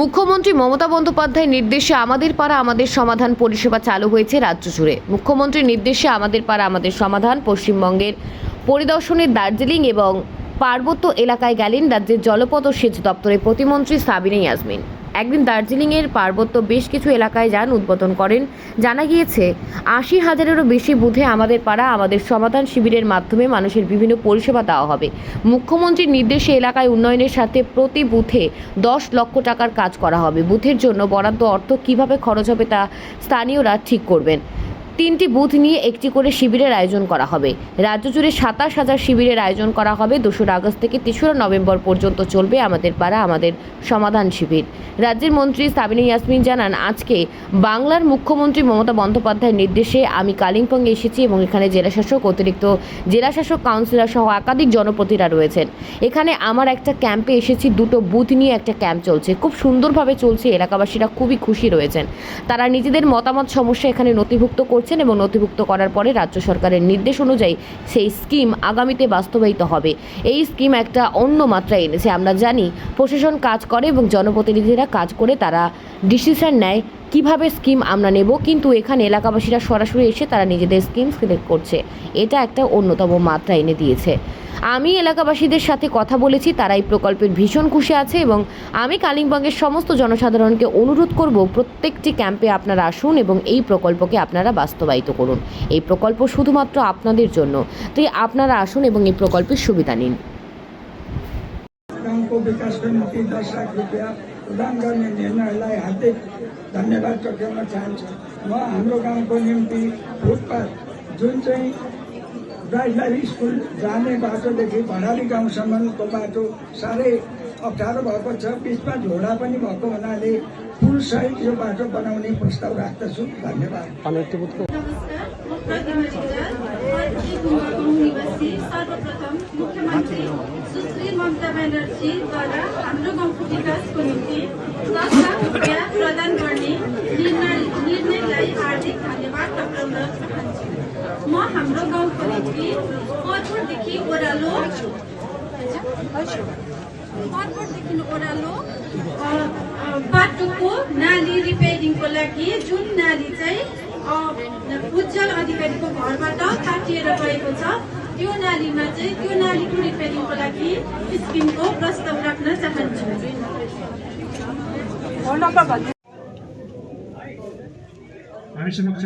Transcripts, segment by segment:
মুখ্যমন্ত্রী মমতা বন্দ্যোপাধ্যায়ের নির্দেশে আমাদের পাড়া আমাদের সমাধান পরিষেবা চালু হয়েছে রাজ্য জুড়ে। মুখ্যমন্ত্রীর নির্দেশে আমাদের পাড়া আমাদের সমাধান, পশ্চিমবঙ্গের পরিদর্শনে দার্জিলিং এবং পার্বত্য এলাকায় গেলেন রাজ্যের জলপথ ও সেচ দপ্তরের প্রতিমন্ত্রী সাবিনা ইয়াসমিন। একদিন দার্জিলিংয়ের পার্বত্য বেশ কিছু এলাকায় যান উদ্বোধন করেন। জানা গিয়েছে, আশি হাজারেরও বেশি বুথে আমাদের পাড়া আমাদের সমাধান শিবিরের মাধ্যমে মানুষের বিভিন্ন পরিষেবা দেওয়া হবে। মুখ্যমন্ত্রীর নির্দেশে এলাকায় উন্নয়নের সাথে প্রতি বুথে দশ লক্ষ টাকার কাজ করা হবে। বুথের জন্য বরাদ্দ অর্থ কীভাবে খরচ হবে তা স্থানীয়রা ঠিক করবেন। তিনটি বুথ নিয়ে একটি করে শিবিরের আয়োজন করা হবে। রাজ্য জুড়ে সাতাশ হাজার শিবিরের আয়োজন করা হবে। দোসরা আগস্ট থেকে তেসরা নভেম্বর পর্যন্ত চলবে আমাদের পাড়া, আমাদের সমাধান শিবির। রাজ্যের মন্ত্রী সাবিনা ইয়াসমিন জানান, আজকে বাংলার মুখ্যমন্ত্রী মমতা বন্দ্যোপাধ্যায়ের নির্দেশে আমি কালিম্পংয়ে এসেছি এবং এখানে জেলাশাসক, অতিরিক্ত জেলাশাসক কাউন্সিলর সহ একাধিক জনপ্রতিরা রয়েছেন। এখানে আমার একটা ক্যাম্পে এসেছি, দুটো বুথ নিয়ে একটা ক্যাম্প চলছে। খুব সুন্দরভাবে চলছে, এলাকাবাসীরা খুবই খুশি রয়েছেন। তারা নিজেদের মতামত, সমস্যা এখানে নথিভুক্ত করছেন এবং নথিভুক্ত করার পরে রাজ্য সরকারের নির্দেশ অনুযায়ী সেই স্কিম আগামীতে বাস্তবায়িত হবে। এই স্কিম একটা অন্য মাত্রায় এনেছে। আমরা জানি প্রশাসন কাজ করে এবং জনপ্রতিনিধিরা কাজ করে তারা ডিসিশন নেয় কীভাবে স্কিম আমরা নেব, কিন্তু এখানে এলাকাবাসীরা সরাসরি এসে তারা নিজেদের স্কিম সিলেক্ট করছে। এটা একটা অন্যতম মাত্রা এনে দিয়েছে। আমি এলাকাবাসীদের সাথে কথা বলেছি তারা এই প্রকল্পের ভীষণ খুশি আছে এবং আমি কালিম্পংয়ের সমস্ত জনসাধারণকে অনুরোধ করব প্রত্যেকটি ক্যাম্পে আপনারা আসুন এবং এই প্রকল্পকে আপনারা বাস্তবায়িত করুন এই প্রকল্প শুধুমাত্র আপনাদের জন্য তাই আপনারা আসুন এবং এই প্রকল্পের সুবিধা নিন गाउँको विकासको निम्ति दस लाख रुपियाँ प्रदान गर्ने निर्णयलाई हार्दिक धन्यवाद टक्राउन चाहन्छु म हाम्रो गाउँको निम्ति फुटपाथ जुन चाहिँ राजधानी स्कुल जाने बाटोदेखि भडाली गाउँसम्मको बाटो साह्रै अप्ठ्यारो भएको छ। बिचमा झोडा पनि भएको हुनाले पुलसहित यो बाटो बनाउने प्रस्ताव राख्दछु। धन्यवाद। नमस्कार म प्रतिमा रिजाल फर्की गुम्बाको निवासी सर्वप्रथम मुख्यमन्त्री सुश्री ममता ब्यानर्जीद्वारा हाम्रो गाउँको विकासको निम्ति दस लाख रुपियाँ प्रदान गर्ने निर्णय निर्णयलाई हार्दिक धन्यवाद टक्राउन चाहन्छु। म हाम्रो गाउँको निम्ति ओह्रालो ओह्रालो बाटोको नाली रिपेयरिङको लागि जुन नाली चाहिँ अ, उज्जवल अधिकारीको घरबाट काटिएर गएको छ त्यो नालीमा चाहिँ त्यो नालीको रिपेयरिङको लागि स्किमको प्रस्ताव राख्न चाहन्छु। हामी समक्ष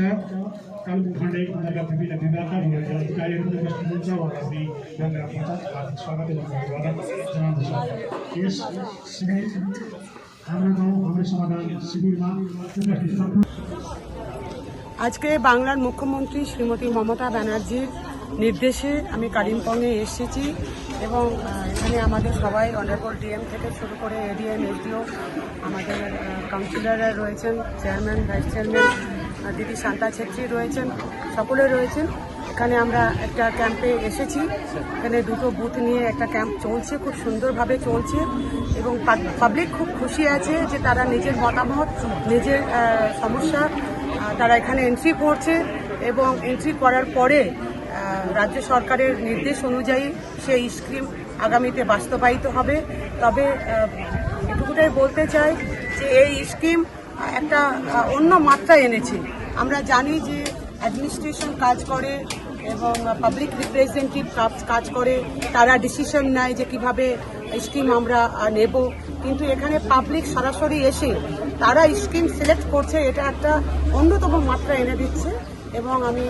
कालेबुङ खण्ड एक अन्तर्गत विभिन्न विभागका विभागीय अधिकारीहरू उपस्थित हुनुहुन्छ उहाँहरूलाई गङ्गा पञ्चायत हार्दिक स्वागत एवं अभिवादन जनाउँदछु यस शिविर हाम्रो गाउँ हाम्रो समाधान शिविरमा उपस्थित सम्पूर्ण আজকে বাংলার মুখ্যমন্ত্রী শ্রীমতী মমতা ব্যানার্জির নির্দেশে আমি কালিম্পংয়ে এসেছি এবং আহ, এখানে আমাদের সবাই অনারেবল ডিএম থেকে শুরু করে এডিএম এসডিও আমাদের কাউন্সিলররা রয়েছেন চেয়ারম্যান ভাইস চেয়ারম্যান আহ, দিদি শান্তা ছেত্রী রয়েছেন, সকলে রয়েছেন। এখানে আমরা একটা ক্যাম্পে এসেছি। এখানে দুটো বুথ নিয়ে একটা ক্যাম্প চলছে, খুব সুন্দরভাবে চলছে এবং পাবলিক খুব খুশি আছে যে তারা নিজের মতামত, নিজের সমস্যা তারা এখানে এন্ট্রি করছে এবং এন্ট্রি করার পরে রাজ্য সরকারের নির্দেশ অনুযায়ী সেই স্কিম আগামীতে বাস্তবায়িত হবে। তবে এটুকুটাই বলতে চাই যে এই স্কিম একটা অন্য মাত্রা এনেছে। আমরা জানি যে অ্যাডমিনিস্ট্রেশন কাজ করে এবং পাবলিক রিপ্রেজেন্টেটিভ কাজ কাজ করে, তারা ডিসিশন নেয় যে কীভাবে স্কিম আমরা নেব। কিন্তু এখানে পাবলিক সরাসরি এসে তারা স্কিম সিলেক্ট করছে, এটা একটা অন্যতম মাত্রা এনে দিচ্ছে এবং আমি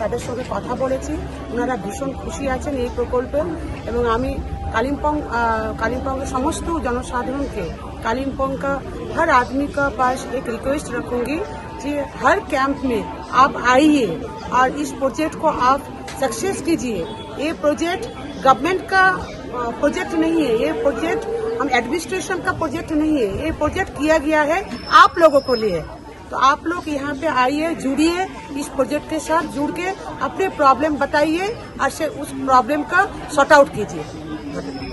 তাদের সঙ্গে কথা বলেছি। ওনারা ভীষণ খুশি আছেন এই প্রকল্পে এবং আমি কালিম্পং কালিম্পংয়ের সমস্ত জনসাধারণকে, কালিম্পংকা हर आदमी का पास एक रिक्वेस्ट रखूँगी कि हर कैंप में आप आइए और इस प्रोजेक्ट को आप सक्सेस कीजिए। ये प्रोजेक्ट गवर्नमेंट का प्रोजेक्ट नहीं है। ये प्रोजेक्ट हम एडमिनिस्ट्रेशन का प्रोजेक्ट नहीं है। ये प्रोजेक्ट किया गया है आप लोगों को लिए। तो आप लोग यहाँ पे आइए, जुड़िए, इस प्रोजेक्ट के साथ जुड़ के अपने प्रॉब्लम बताइए और उस प्रॉब्लम का सॉर्ट आउट कीजिए।